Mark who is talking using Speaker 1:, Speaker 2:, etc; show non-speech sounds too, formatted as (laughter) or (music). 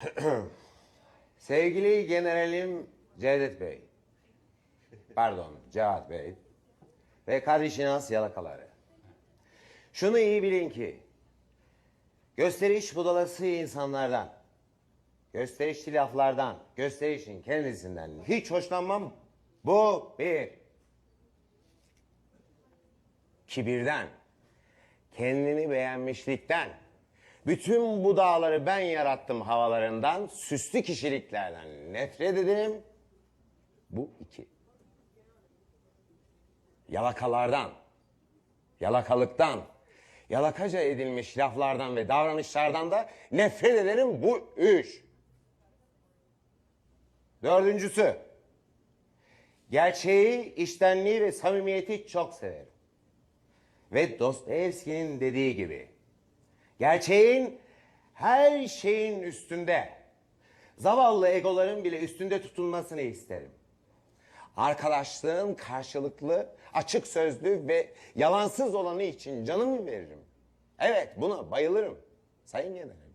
Speaker 1: (clears throat) Sevgili Generalim Cevdet Bey, pardon Cevat Bey ve kardeşiniz yalakaları. Şunu iyi bilin ki, gösteriş budalası insanlardan, gösterişli laflardan, gösterişin kendisinden hiç hoşlanmam. Bu bir. Kibirden, kendini beğenmişlikten, bütün bu dağları ben yarattım havalarından, süslü kişiliklerden nefret ederim. Bu iki. Yalakalardan, yalakalıktan, yalakaca edilmiş laflardan ve davranışlardan da nefret ederim. Bu üç. Dördüncüsü, gerçeği, içtenliği ve samimiyeti çok severim. Ve Dostoyevski'nin dediği gibi, gerçeğin her şeyin üstünde, zavallı egoların bile üstünde tutulmasını isterim. Arkadaşlığın karşılıklı, açık sözlü ve yalansız olanı için canımı veririm. Evet, buna bayılırım. Sayın General.